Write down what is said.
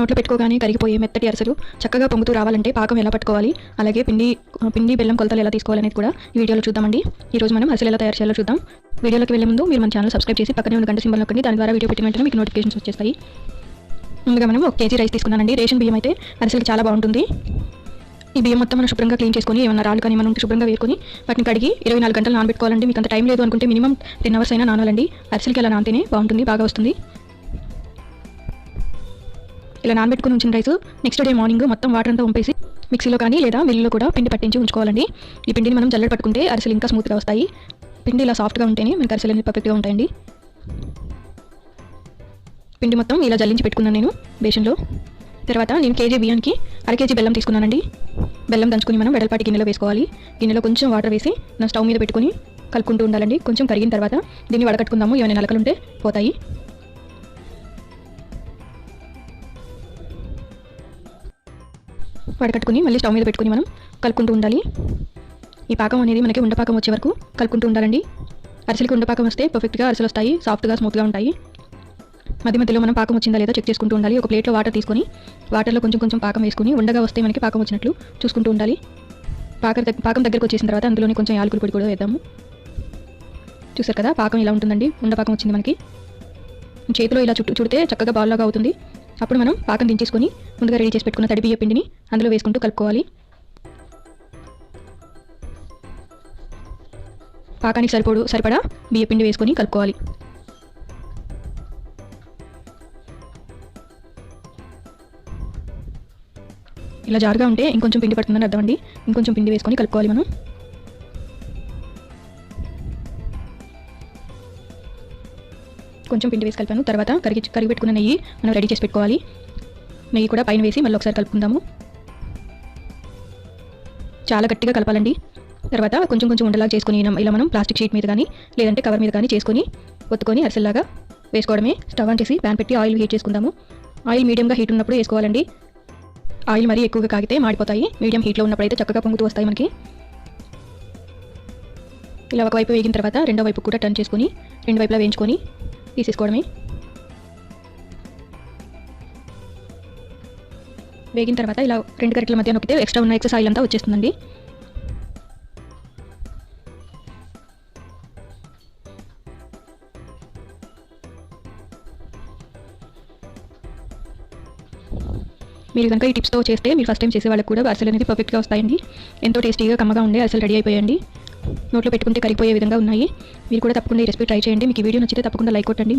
నోట్లో పెట్టుకోగానే కరిగిపోయే మెత్తటి అరసలు చక్కగా పొంగుతూ రావాలంటే పాకం ఎలా పట్టుకోవాలి? అలాగే పిండి పిండి బెల్లం కొలతలు ఎలా తీసుకోవాలనేది కూడా ఈ వీడియోలో చూద్దామండి. ఈ రోజు మనం అసలు ఎలా తయారు చేయాలో చూద్దాం. వీడియోలోకి వెళ్ళే ముందు మీరు మన ఛానల్ సబ్స్క్రైబ్ చేసి పక్కనే ఉన్న గంట సింబల్ నొక్కండి. దాని ద్వారా వీడియో పెట్టిన వెంటనే మీకు నోటిఫికేషన్స్ వచ్చేస్తాయి. ముందుగా మనం ఒక కేజీ రైస్ తీసుకున్నానండి. రేషన్ బియ్యం అయితే అరిసెలకి చాలా బాగుంటుంది. ఈ బియ్యం మొత్తం మనం శుభ్రంగా క్లీన్ చేసుకొని ఏమన్నా రాళ్ళు కానీ మనం ఉంటే శుభ్రంగా వేసుకొని వాటిని కడిగి ఇరవై నాలుగు గంటలు నానబెట్టుకోవాలండి. మీకు అంత టైం లేదు అనుకుంటే మినిమం టెన్ అవర్స్ అయినా నానాలండి. అరిసెలకి అలా నానితేనే బాగుంటుంది బాగా వస్తుంది. ఇలా నానబెట్టుకుని ఉంచిన రైస్ నెక్స్ట్ డే మార్నింగ్ మొత్తం వాటర్ అంతా పంపేసి మిక్సీలో కానీ లేదా మిల్లులో కూడా పిండి పట్టించి ఉంచుకోవాలండి. ఈ పిండిని మనం జల్లెడ పట్టుకుంటే అరిసెలు ఇంకా స్మూత్గా వస్తాయి. పిండి ఇలా సాఫ్ట్గా ఉంటేనే మనకి అరిసెలు అనేది పర్ఫెక్ట్గా ఉంటాయండి. పిండి మొత్తం ఇలా జల్లించి పెట్టుకున్నాను నేను బేషన్లో. తర్వాత నేను కేజీ బియ్యానికి అర కేజీ బెల్లం తీసుకున్నానండి. బెల్లం దంచుకొని మనం వెడల్పాటి గిన్నెలో వేసుకోవాలి. గిన్నెలో కొంచెం వాటర్ వేసి నా స్టవ్ మీద పెట్టుకొని కలుపుకుంటూ ఉండాలండి. కొంచెం కరిగిన తర్వాత దీన్ని వడకట్టుకుందాము. ఏమైనా నలకలుంటే పోతాయి. వడకట్టుకుని మళ్ళీ స్టవ్ మీద పెట్టుకుని మనం కలుపుకుంటూ ఉండాలి. ఈ పాకం అనేది మనకి ఉండపాకం వచ్చే వరకు కలుపుకుంటూ ఉండాలండి. అరిసెలకి ఉండపాకం వస్తే పర్ఫెక్ట్గా అరిసెలు వస్తాయి సాఫ్ట్గా స్మూత్గా ఉంటాయి. మధ్య మధ్యలో మనం పాకం వచ్చిందా లేదా చెక్ చేసుకుంటూ ఉండాలి. ఒక ప్లేట్లో వాటర్ తీసుకొని వాటర్లో కొంచెం కొంచెం పాకం వేసుకుని ఉండగా వస్తే మనకి పాకం వచ్చినట్లు చూసుకుంటూ ఉండాలి. పాకం పాకం దగ్గరకు వచ్చేసిన తర్వాత అందులోనే కొంచెం యాలకుల పొడి కూడా వేద్దాము. చూసారు కదా పాకం ఇలా ఉంటుందండి. ఉండపాకం వచ్చింది మనకి. చేతిలో ఇలా చుట్టూ చుడితే చక్కగా బాల్లాగా అవుతుంది. అప్పుడు మనం పాకం దించేసుకొని ముందుగా రెడీ చేసి పెట్టుకున్న తడి బియ్య పిండిని అందులో వేసుకుంటూ కలుపుకోవాలి. పాకానికి సరిపోడు సరిపడా బియ్య పిండి వేసుకొని కలుపుకోవాలి. ఇలా జారుగా ఉంటే ఇంకొంచెం పిండి పడుతుందని అర్థం అండి. ఇంకొంచెం పిండి వేసుకొని కలుపుకోవాలి మనం. కొంచెం పిండి వేసి కలిపాను. తర్వాత కరిగి కరిగి పెట్టుకున్న నెయ్యి మనం రెడీ చేసి పెట్టుకోవాలి. నెయ్యి కూడా పైన వేసి మళ్ళీ ఒకసారి కలుపుకుందాము. చాలా గట్టిగా కలపాలండి. తర్వాత కొంచెం కొంచెం ఉండలాగా చేసుకుని ఇలా మనం ప్లాస్టిక్ షీట్ మీద కానీ లేదంటే కవర్ మీద కానీ చేసుకొని ఒత్తుకొని అరిసెల్లాగా వేసుకోవడమే. స్టవ్ ఆన్ చేసి ప్యాన్ పెట్టి ఆయిల్ హీట్ చేసుకుందాము. ఆయిల్ మీడియంగా హీట్ ఉన్నప్పుడు వేసుకోవాలండి. ఆయిల్ మరీ ఎక్కువగా కాగితే మాడిపోతాయి. మీడియం హీట్లో ఉన్నప్పుడు అయితే చక్కగా పొంగుతూ వస్తాయి మనకి. ఇలా ఒకవైపు వేగిన తర్వాత రెండో వైపు కూడా టర్న్ చేసుకొని రెండు వైపులా వేయించుకొని తీసేసుకోవడమే. వేగిన తర్వాత ఇలా రెండు గరిటల మధ్య నొక్కితే ఎక్స్ట్రా ఉన్న ఎక్సెస్ ఆయిల్ అంతా వచ్చేస్తుందండి. మీరు కనుక ఈ టిప్స్తో చేస్తే మీరు ఫస్ట్ టైం చేసే వాళ్ళకి కూడా అరిసెలు అనేది పర్ఫెక్ట్గా వస్తాయండి. ఎంతో టేస్టీగా కమ్మగా ఉండే అరిసెలు రెడీ అయిపోయండి నోట్లో పెట్టుకుంటే కరిగిపోయే విధంగా ఉన్నాయి. మీరు కూడా తప్పకుండా ఈ రెసిపీ ట్రై చేయండి. మీకు ఈ వీడియో నచ్చితే తప్పకుండా లైక్ కొట్టండి.